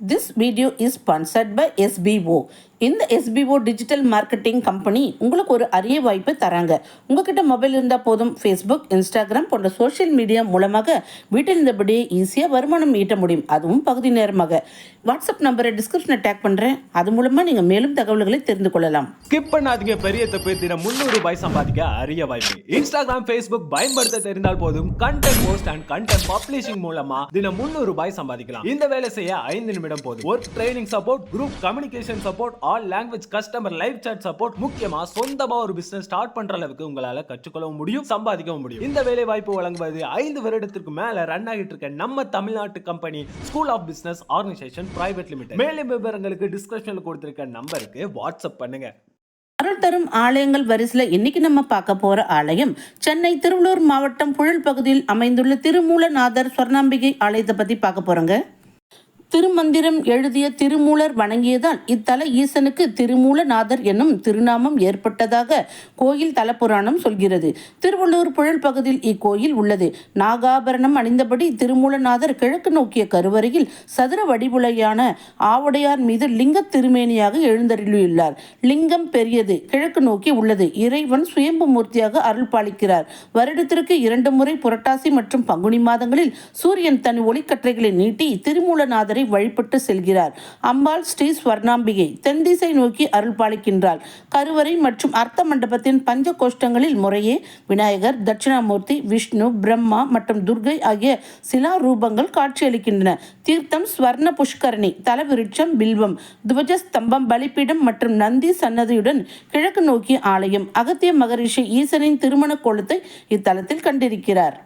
This video is sponsored by SBO. இந்த SPO digital marketing company உங்களுக்கு ஒரு அரிய வாய்ப்பு தராங்க உங்ககிட்ட மொபைல் இருந்தால் போதும் ஃபேஸ்புக் இன்ஸ்டாகிராம் போன்ற சோஷியல் மீடியா மூலமாக வீட்டில் இருந்தபடியே ஈஸியாக வருமானம் ஈட்ட முடியும். அதுவும் பகுதி நேரமாக. வாட்ஸ்அப் நம்பரை டிஸ்கிரிப்ஷனில் டேக் பண்ணுறேன் அது மூலமாக நீங்கள் மேலும் தகவல்களை தெரிந்து கொள்ளலாம். ஸ்கிப் பண்ணாதீங்க பெரிய தப்பு. தினம் முந்நூறு ரூபாய் சம்பாதிக்க அரிய வாய்ப்பு. இன்ஸ்டாகிராம் ஃபேஸ்புக் பயன்படுத்த தெரிந்தால் போதும் content post and content publishing மூலமா தினம் முந்நூறு ரூபாய் சம்பாதிக்கலாம். இந்த வேலை செய்ய ஐந்து நிமிடம் போதும். Work training support group communication support all language customer live chat support முக்கியமா சொந்தமா ஒரு பிசினஸ் ஸ்டார்ட் பண்ற அளவுக்கு உங்களால கற்றுக்கொள்ளவும் முடியும் சம்பாதிக்கவும் முடியும். இந்த வேலை வாய்ப்பு வழங்குவது ஐந்து வருடத்திற்கு மேல ரன் ஆகிட்டு இருக்க நம்ம தமிழ்நாட்டு company school of business organisation private limited மேலும் விவரங்களுக்கு டிஸ்கிரிப்ஷன்ல கொடுத்திருக்க நம்பருக்கு வாட்ஸ்அப் பண்ணுங்க. அருள் தரும் ஆலயங்கள் வரிசையில் இன்னைக்கு நம்ம பார்க்க போற ஆலயம் சென்னை திருவள்ளூர் மாவட்டம் புழல் பகுதியில் அமைந்துள்ள திருமூலநாதர் ஸ்வர்ணாம்பிகை ஆலயத்தை பத்தி பார்க்க போறோங்க. திருமந்திரம் எழுதிய திருமூலர் வணங்கியதால் இத்தல ஈசனுக்கு திருமூலநாதர் என்னும் திருநாமம் ஏற்பட்டதாக கோயில் தலப்புராணம் சொல்கிறது. திருவள்ளூர் புழல் பகுதியில் இக்கோயில் உள்ளது. நாகாபரணம் அணிந்தபடி திருமூலநாதர் கிழக்கு நோக்கிய கருவறையில் சதுர வடிவுலையான ஆவுடையார் மீது லிங்க திருமேனியாக எழுந்தருளியுள்ளார். லிங்கம் பெரியது கிழக்கு நோக்கி உள்ளது. இறைவன் சுயம்பு மூர்த்தியாக அருள் பாலிக்கிறார். வருடத்திற்கு இரண்டு முறை புரட்டாசி மற்றும் பங்குனி மாதங்களில் சூரியன் தன் ஒளிக்கற்றைகளை நீட்டி திருமூலநாதரை வழிபட்டு செல்கிறார். அம்பாள் ஸ்ரீ ஸ்வர்ணாம்பிகை தென் திசை நோக்கி அருள் பாலிக்கின்றாள் கருவறை மற்றும் அர்த்த மண்டபத்தின் பஞ்ச கோஷ்டங்களில் முறையே விநாயகர் தட்சிணாமூர்த்தி விஷ்ணு பிரம்மா மற்றும் துர்கை ஆகிய சிலா ரூபங்கள் காட்சியளிக்கின்றன. தீர்த்தம் ஸ்வர்ண புஷ்கரணி தலவிருட்சம் பில்வம் துவஜஸ்தம்பம் பலிப்பீடம் மற்றும் நந்தி சன்னதியுடன் கிழக்கு நோக்கிய ஆலயம் அகத்திய மகரிஷி ஈசனின் திருமண கோலத்தை இத்தலத்தில் கண்டிருக்கிறார்.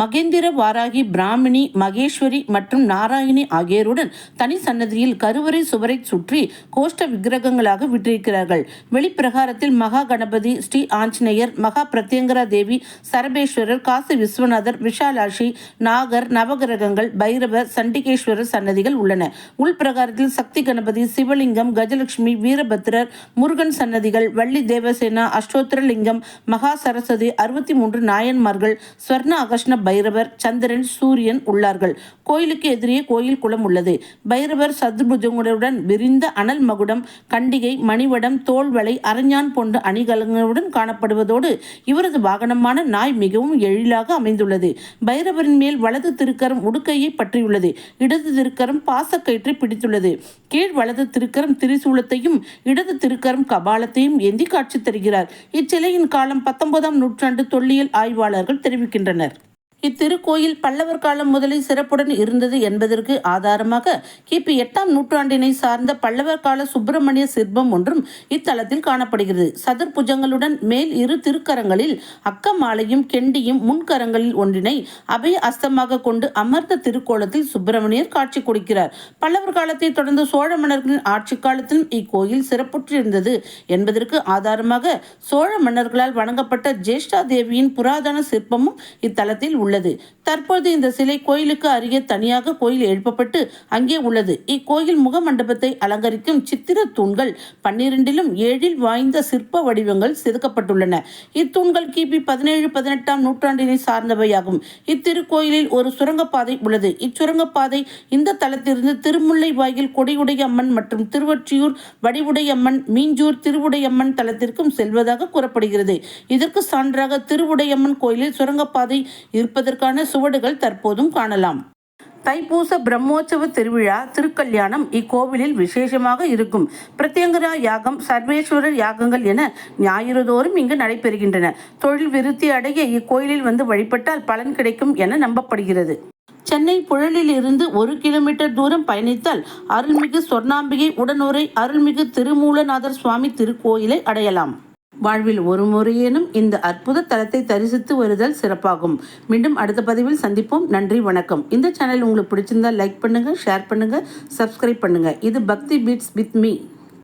மகேந்திர வாராகி பிராமினி மகேஸ்வரி மற்றும் நாராயணி ஆகியோருடன் தனி சன்னதியில் கருவறை சுவரை சுற்றி கோஷ்ட விக்கிரகங்களாக விட்டிருக்கிறார்கள். வெளிப்பிரகாரத்தில் மகா கணபதி ஸ்ரீ ஆஞ்சநேயர் மகா பிரத்யங்கரா தேவி சரபேஸ்வரர் காசி விஸ்வநாதர் விஷாலாஷி நாகர் நவகிரகங்கள் பைரவர் சண்டிகேஸ்வரர் சன்னதிகள் உள்ளன. உள்பிரகாரத்தில் சக்தி கணபதி சிவலிங்கம் கஜலட்சுமி வீரபத்ரர் முருகன் சன்னதிகள் வள்ளி தேவசேனா அஷ்டோத்திரலிங்கம் மகா சரஸ்வதி அறுபத்தி மூன்று நாயன்மார்கள் ஸ்வர்ண அகஷ்ண பைரவர் சந்திரன் சூரியன் உள்ளார்கள். கோயிலுக்கு எதிரே கோயில் குளம் உள்ளது. பைரவர் சதுர்புஜங்களுடன் விரிந்த அனல் மகுடம் கண்டிகை மணிவடம் தோல்வளை அரஞ்சான் போன்ற அணிகலங்களுடன் காணப்படுவதோடு இவரது வாகனமான நாய் மிகவும் எழிலாக அமைந்துள்ளது. பைரவரின் மேல் வலது திருக்கரம் உடுக்கையை பற்றியுள்ளது. இடது திருக்கரம் பாசக்கயிற்றை பிடித்துள்ளது. கீழ் வலது திருக்கரம் திரிசூலத்தையும் இடது திருக்கரம் கபாலத்தையும் ஏந்தி காட்சி தருகிறார். இச்சிலையின் காலம் பத்தொன்பதாம் நூற்றாண்டு தொல்லியல் ஆய்வாளர்கள் தெரிவிக்கின்றனர். இத்திருக்கோயில் பல்லவர் காலம் முதலே சிறப்புடன் இருந்தது என்பதற்கு ஆதாரமாக கிபி எட்டாம் நூற்றாண்டினை சார்ந்த பல்லவர் கால சுப்பிரமணிய சிற்பம் ஒன்றும் இத்தலத்தில் காணப்படுகிறது. சதுர்புஜங்களுடன் மேல் இரு திருக்கரங்களில் அக்கமாலையும் கெண்டியும் முன்கரங்களில் ஒன்றினை அபய அஸ்தமாக கொண்டு அமர்ந்த திருக்கோலத்தில் சுப்பிரமணியர் காட்சி கொடுக்கிறார். பல்லவர் காலத்தை தொடர்ந்து சோழ மன்னர்களின் ஆட்சி காலத்திலும் இக்கோயில் சிறப்புற்றிருந்தது என்பதற்கு ஆதாரமாக சோழ மன்னர்களால் வணங்கப்பட்ட ஜேஷ்டா தேவியின் புராதன சிற்பமும் இத்தலத்தில் உள்ளது தற்போது இந்த சிலை கோயிலுக்கு அருகே தனியாக கோயில் எழுப்பப்பட்டு அங்கே உள்ளது. இக்கோயில் முகமண்டபத்தை அலங்கரிக்கும் சித்திர தூண்கள் பன்னிரண்டிலும் ஏழில் வாய்ந்த சிற்ப வடிவங்கள் செதுக்கப்பட்டுள்ளன. இத்தூண்கள் கிபி பதினேழு பதினெட்டாம் நூற்றாண்டினை சார்ந்தவையாகும். இத்திருக்கோயிலில் ஒரு சுரங்கப்பாதை உள்ளது. இச்சுரங்கப்பாதை இந்த தலத்திலிருந்து திருமுல்லை வாயில் கொடியுடைய அம்மன் மற்றும் திருவொற்றியூர் வடிவுடையம்மன் மீஞ்சூர் திருவுடையம்மன் தலத்திற்கும் செல்வதாக கூறப்படுகிறது. இதற்கு சான்றாக திருவுடையம்மன் கோயிலில் சுரங்கப்பாதை வைப்பதற்கான சுவடுகள் தற்போதும் காணலாம். தைப்பூச பிரம்மோற்சவ திருவிழா திருக்கல்யாணம் இக்கோவிலில் விசேஷமாக இருக்கும். பிரத்யங்கரா யாகம் சர்வேஸ்வரர் யாகங்கள் என ஞாயிறுதோறும் இங்கு நடைபெறுகின்றன. தொழில் விருத்தி அடைய இக்கோயிலில் வந்து வழிபட்டால் பலன் கிடைக்கும் என நம்பப்படுகிறது. சென்னை புழலில் இருந்து ஒரு கிலோமீட்டர் தூரம் பயணித்தால் அருள்மிகு சொர்ணாம்பிகை உடனுரை அருள்மிகு திருமூலநாதர் சுவாமி திருக்கோயிலை அடையலாம். வாழ்வில் ஒரு முறையேனும் இந்த அற்புத தலத்தை தரிசித்து வருதல் சிறப்பாகும். மீண்டும் அடுத்த பதிவில் சந்திப்போம். நன்றி வணக்கம். இந்த சேனல் உங்களுக்கு பிடிச்சிருந்தா லைக் பண்ணுங்கள் ஷேர் பண்ணுங்கள் சப்ஸ்கிரைப் பண்ணுங்கள் இது பக்தி பீட்ஸ் வித் மீ.